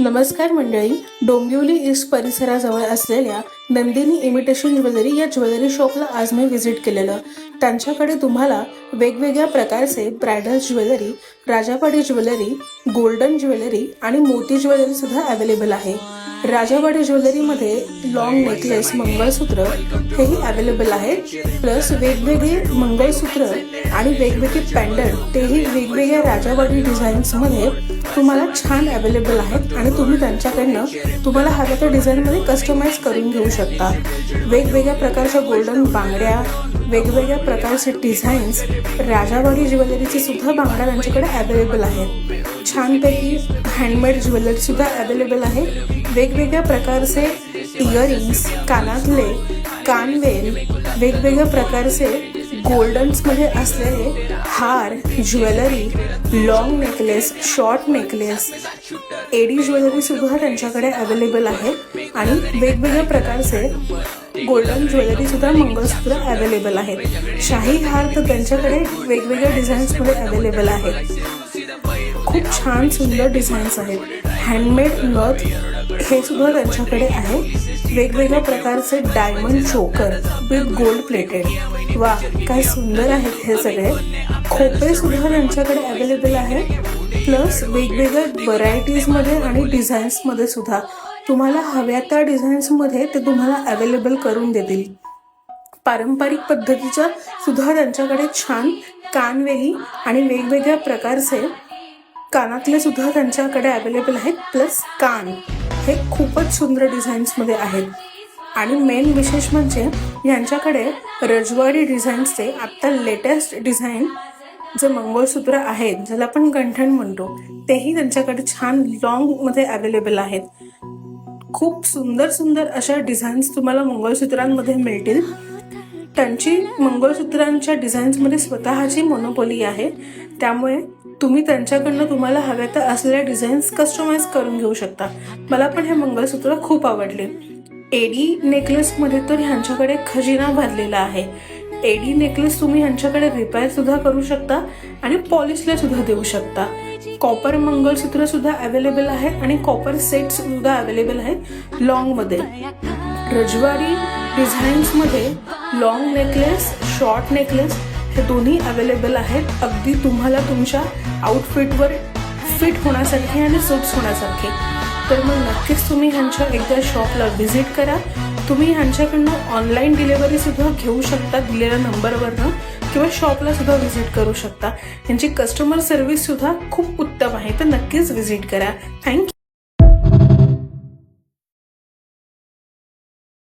नमस्कार मंडळी डोंबिवली ईस्ट परिसराजवळ असलेल्या नंदिनी इमिटेशन ज्वेलरी या ज्वेलरी शॉपला आज मी व्हिजिट केलेलं. त्यांच्याकडे तुम्हाला वेगवेगळ्या प्रकारचे bridal jewellery राजापाडी jewellery golden jewellery आणि मोती ज्वेलरी सुद्धा अवेलेबल आहे. राजावाडी ज्वेलरीमध्ये लॉंग नेकलेस मंगळसूत्र हेही अवेलेबल आहे प्लस वेगवेगळे मंगळसूत्र आणि वेगवेगळे पॅन्डल तेही वेगवेगळ्या राजावाडी डिझाईन्समध्ये तुम्हाला छान अवेलेबल आहेत आणि तुम्ही त्यांच्याकडनं तुम्हाला हव्या त्या डिझाईनमध्ये कस्टमाइज करून घेऊ शकता. वेगवेगळ्या प्रकारच्या गोल्डन बांगड्या वेगवेगळ्या प्रकारचे डिझाईन्स राजावाडी ज्वेलरीचे सुद्धा बांगड्या त्यांच्याकडे अवेलेबल आहेत. छानपैकी हँडमेड ज्वेलरीसुद्धा अवेलेबल आहे वेगवेगळ्या प्रकारचे इयरिंग्स कानातले कानवेल वेगवेगळ्या प्रकारचे गोल्डन्समध्ये असलेले हार jewellery long necklace short necklace A jewellery jewellery त्यांच्याकडे अवेलेबल आहे. आणि वेगवेगळ्या प्रकारचे गोल्डन ज्वेलरी सुद्धा मंगळसूत्र अवेलेबल आहेत. शाही हार तर त्यांच्याकडे वेगवेगळ्या डिझाईन्समध्ये अवेलेबल आहेत. खूप छान सुंदर डिझाईन्स आहेत. हँडमेड नथ हे सुद्धा त्यांच्याकडे आहे. वेगवेगळ्या प्रकारचे diamond choker with gold plated वा काय सुंदर आहेत हे सगळे. खोपे सुद्धा त्यांच्याकडे अवेलेबल आहे प्लस वेगवेगळ्या व्हरायटीजमध्ये आणि डिझाईन्समध्ये सुद्धा. तुम्हाला हव्या त्या डिझाईन्समध्ये ते तुम्हाला अवेलेबल करून देतील. पारंपरिक पद्धतीच्या सुद्धा त्यांच्याकडे छान कानवेली आणि वेगवेगळ्या प्रकारचे कानातले सुद्धा त्यांच्याकडे अवेलेबल आहेत. प्लस कान. हे खूपच सुंदर डिझाईन्समध्ये आहेत. आणि मेन विशेष म्हणजे यांच्याकडे रजवाडी डिझाईन्सचे आत्ता लेटेस्ट डिझाईन जे मंगळसूत्र आहेत ज्याला आपण गंठण म्हणतो तेही त्यांच्याकडे छान लॉंगमध्ये अवेलेबल आहेत. खूप सुंदर सुंदर अशा डिझाईन्स तुम्हाला मंगळसूत्रांमध्ये मिळतील. त्यांची मंगळसूत्रांच्या डिझाईन्समध्ये स्वतःची मोनोपोली आहे. त्यामुळे तुम्ही त्यांच्याकडनं तुम्हाला हव्या त्या असलेल्या डिझाईन्स कस्टमाइज करून घेऊ शकता. मला पण हे मंगळसूत्र खूप आवडले. एडी नेकलेसमध्ये तर ह्यांच्याकडे खजिना भरलेला आहे. एडी नेकलेस तुम्ही ह्यांच्याकडे रिपेअर सुद्धा करू शकता आणि पॉलिशला सुद्धा देऊ शकता. कॉपर मंगळसूत्र सुद्धा अवेलेबल आहे आणि कॉपर सेट सुद्धा अवेलेबल आहेत लॉंगमध्ये रजवाडी डिझाईन्समध्ये लॉंग नेकलेस शॉर्ट नेकलेस हे दोन्ही अवेलेबल आहेत. अगदी तुम्हाला तुमच्या आउटफिटवर फिट होण्यासारखे आणि सूट्स होण्यासारखे. तर मग नक्कीच तुम्ही ह्यांच्या एकदा शॉपला व्हिजिट करा. तुम्ही ह्यांच्याकडनं ऑनलाईन डिलेवरीसुद्धा घेऊ शकता दिलेल्या नंबरवरनं किंवा शॉपला सुद्धा व्हिजिट करू शकता. यांची कस्टमर सर्विस सुद्धा खूप उत्तम आहे. तर नक्कीच व्हिजिट करा. थँक्यू